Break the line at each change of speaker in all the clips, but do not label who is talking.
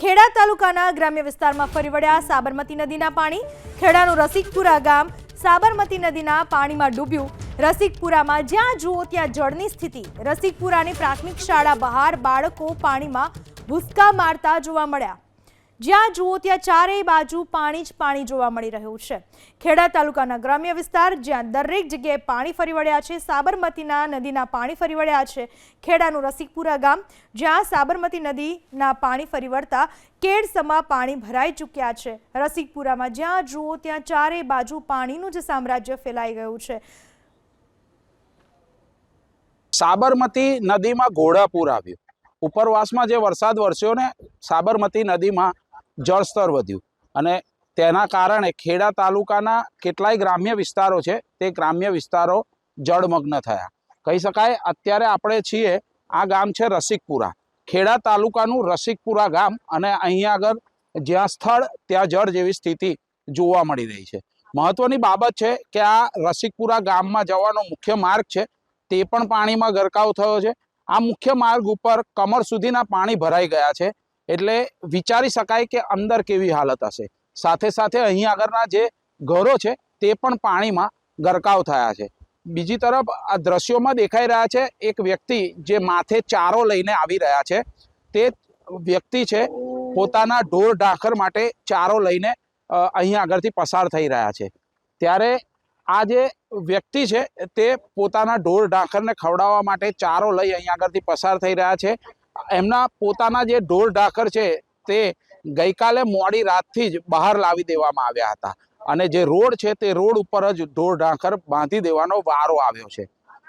ખેડા તાલુકાના ગ્રામ્ય વિસ્તારમાં ફરી વળ્યા સાબરમતી નદીના પાણી. ખેડાનું રસિકપુરા ગામ સાબરમતી નદીના પાણીમાં ડૂબ્યું. રસિકપુરામાં જ્યાં જુઓ ત્યાં જળની સ્થિતિ. રસિકપુરાની પ્રાથમિક શાળા બહાર બાળકો પાણીમાં ભૂસકા મારતા જોવા મળ્યા. જ્યાં જુઓ ત્યાં ચારેય બાજુ પાણી જ પાણી જોવા મળી રહ્યું છે. ખેડા તાલુકાના ગ્રામ્ય વિસ્તાર જ્યાં દરેક જગ્યાએ પાણી ફરી વળ્યા છે, સાબરમતીના નદીના પાણી ફરી વળ્યા છે. ખેડાનું રસિકપુરા ગામ, જ્યાં સાબરમતી નદીના પાણી ફરી વળતા કેડસમાં પાણી ભરાઈ ચૂક્યા છે. રસિકપુરામાં જ્યાં જુઓ ત્યાં ચારેય બાજુ પાણીનું જ સામ્રાજ્ય ફેલાઈ ગયું છે.
સાબરમતી નદીમાં ઘોડાપુર આવ્યું. ઉપરવાસમાં જે વરસાદ વરસ્યો ને, સાબરમતી નદીમાં જળસ્તર વધ્યું. અને તેના કારણે ખેડા તાલુકાના કેટલાય ગ્રામ્ય વિસ્તારો છે, તે ગ્રામ્ય વિસ્તારો જળમગ્ન થયા. કહી શકાય, અત્યારે આપણે છીએ, આ ગામ છે રસિકપુરા. ખેડા તાલુકાનું રસિકપુરા ગામ અને અહીંયા આગળ જ્યાં સ્થળ, ત્યાં જળ જેવી સ્થિતિ જોવા મળી રહી છે. મહત્વની બાબત છે કે આ રસિકપુરા ગામમાં જવાનો મુખ્ય માર્ગ છે, તે પણ પાણીમાં ગરકાવ થયો છે. આ મુખ્ય માર્ગ ઉપર કમર સુધીના પાણી ભરાઈ ગયા છે. એટલે વિચારી શકાય કે અંદર કેવી હાલત હશે. સાથે સાથે અહીં આગળના જે ઘરો છે, તે પણ પાણીમાં ગરકાવ થયા છે. બીજી તરફ આ દ્રશ્યોમાં દેખાઈ રહ્યા છે, એક વ્યક્તિ જે માથે ચારો લઈને આવી રહ્યા છે. તે વ્યક્તિ છે, પોતાના ઢોર ઢાખર માટે ચારો લઈને અહીં આગળથી પસાર થઈ રહ્યા છે. ત્યારે આ જે વ્યક્તિ છે, તે પોતાના ઢોર ઢાંખરને ખવડાવવા માટે ચારો લઈ અહીં આગળથી પસાર થઈ રહ્યા છે. એમના પોતાના જે ઢોર ઢાકર છે તે ગઈકાલે મોડી રાતથી જ બહાર લાવી દેવામાં આવ્યા હતા. અને જે રોડ છે તે રોડ ઉપર જ ઢોર ઢાંખર બાંધી દેવાનો વારો આવ્યો છે.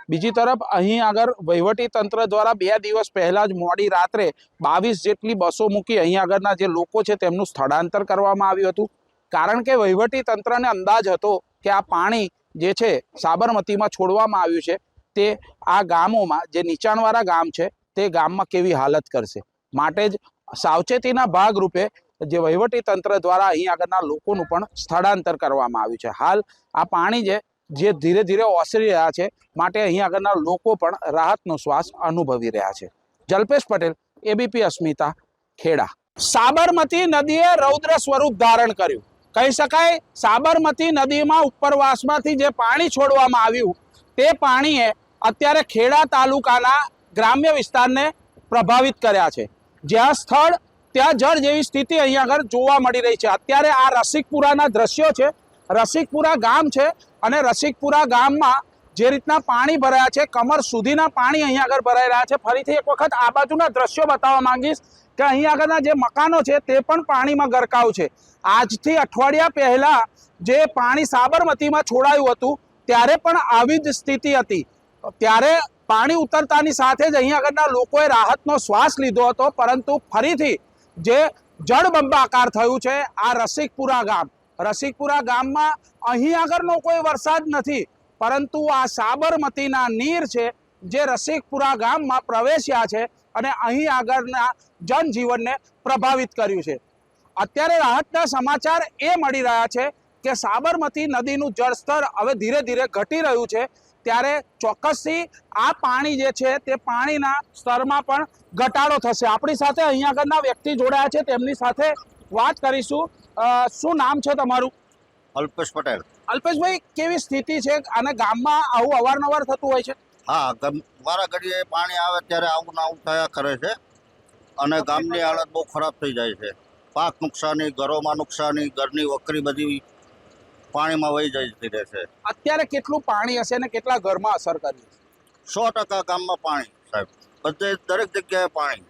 બીજી તરફ અહીં આગળ વહીવટી તંત્ર દ્વારા બે દિવસ પહેલાં જ મોડી રાત્રે બાવીસ જેટલી બસો મૂકી અહીં આગળના જે લોકો છે તેમનું સ્થળાંતર કરવામાં આવ્યું હતું. કારણ કે વહીવટી તંત્રને અંદાજ હતો કે આ પાણી જે છે સાબરમતીમાં છોડવામાં આવ્યું છે તે આ ગામોમાં જે નીચાણવાળા ગામ છે તે ગામમાં કેવી હાલત કરશે? માટે જ સાવચેતીના ભાગરૂપે જે વહીવટી તંત્ર દ્વારા અહીં આગળના લોકોનું પણ સ્થળાંતર કરવામાં આવ્યું છે. હાલ આ પાણી છે જે ધીરે ધીરે ઓસરી રહ્યા છે, માટે અહીં આગળના લોકો પણ રાહતનો શ્વાસ અનુભવી રહ્યા છે. જલ્પેશ પટેલ એબીપી અસ્મિતા, ખેડા. સાબરમતી નદીએ રૌદ્ર સ્વરૂપ ધારણ કર્યું. કહી શકાય, સાબરમતી નદીમાં ઉપરવાસમાંથી જે પાણી છોડવામાં આવ્યું, તે પાણીએ અત્યારે ખેડા તાલુકાના ગ્રામ્ય વિસ્તારને પ્રભાવિત કર્યા છે. જ્યાં સ્થળ, ત્યાં જળ જેવી સ્થિતિ અહીંયા આગળ જોવા મળી રહી છે. અત્યારે આ રસિકપુરાના દ્રશ્યો છે. રસિકપુરા ગામ છે અને રસિકપુરા ગામમાં જે રીતના પાણી ભરાયા છે, કમર સુધીના પાણી અહીંયા આગળ ભરાઈ રહ્યા છે. ફરીથી એક વખત આ બાજુના દ્રશ્યો બતાવવા માંગીશ કે અહીં આગળના જે મકાનો છે તે પણ પાણીમાં ગરકાવ છે. આજથી અઠવાડિયા પહેલાં જે પાણી સાબરમતીમાં છોડાયું હતું, ત્યારે પણ આવી જ સ્થિતિ હતી. ત્યારે પાણી ઉતરતાની સાથે જ અહીં આગળના લોકોએ રાહતનો શ્વાસ લીધો હતો, પરંતુ ફરીથી જે જળબંબાકાર થયું છે, આ રસિકપુરા ગામ. રસિકપુરા ગામમાં અહીં આગળનો કોઈ વરસાદ નથી, પરંતુ આ સાબરમતીના નીર છે, જે રસિકપુરા ગામમાં પ્રવેશ્યા છે અને અહીં આગળના જનજીવનને પ્રભાવિત કર્યું છે. અત્યારે રાહતના સમાચાર એ મળી રહ્યા છે કે સાબરમતી નદીનું જળસ્તર હવે ધીરે ધીરે ઘટી રહ્યું છે ત્યારે ચોક્કસથી આ પાણી જે છે તે પાણીના સ્તરમાં પણ ઘટાડો થશે. આપણી સાથે અહીંયા આગળના વ્યક્તિ જોડાયા છે તેમની સાથે વાત કરીશું. શું નામ છે તમારું?
અલ્પેશ પટેલ.
અલ્પેશભાઈ કેવી સ્થિતિ છે? અને ગામમાં આવું અવારનવાર થતું હોય છે?
હા મારા ઘડીએ પાણી આવે ત્યારે આવું ને આવું થયા કરે છે. અને ગામની હાલત બહુ ખરાબ થઈ જાય છે. પાક નુકસાની ઘરોમાં નુકસાની ઘરની વકરી બધી પાણીમાં વહી જતી રહે છે.
અત્યારે કેટલું પાણી હશે અને કેટલા ઘરમાં અસર કરી?
સો ટકા ગામમાં પાણી સાહેબ. બધે દરેક જગ્યાએ પાણી.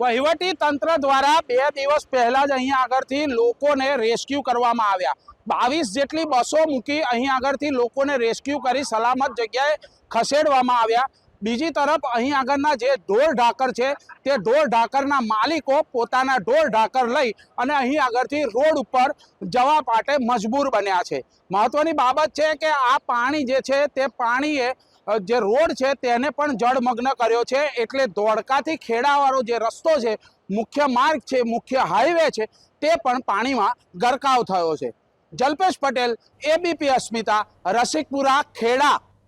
વહીવટી તંત્ર દ્વારા બે દિવસ પહેલા જ અહીંયા આગળથી લોકોને રેસ્ક્યુ કરવામાં આવ્યા. બાવીસ જેટલી બસો મૂકી અહીં આગળથી લોકોને રેસ્ક્યુ કરી સલામત જગ્યાએ ખસેડવામાં આવ્યા. બીજી તરફ અહીં આગળના જે ઢોર ઢાકર છે, તે ઢોર ઢાકરના માલિકો પોતાના ઢોર ઢાકર લઈ અને અહીં આગળથી રોડ ઉપર જવા માટે મજબૂર બન્યા છે. મહત્વની બાબત છે કે આ પાણી જે છે, તે પાણીએ જે રોડ છે, તેને પણ જળમગ્ન કર્યો છે. એટલે ધોળકાથી ખેડાવાળો જે રસ્તો છે, મુખ્ય માર્ગ છે, મુખ્ય હાઈવે છે, તે પણ પાણીમાં ગરકાવ થયો છે. જલ્પેશ પટેલ, એબીપી અસ્મિતા, રસિકપુરા, ખેડા.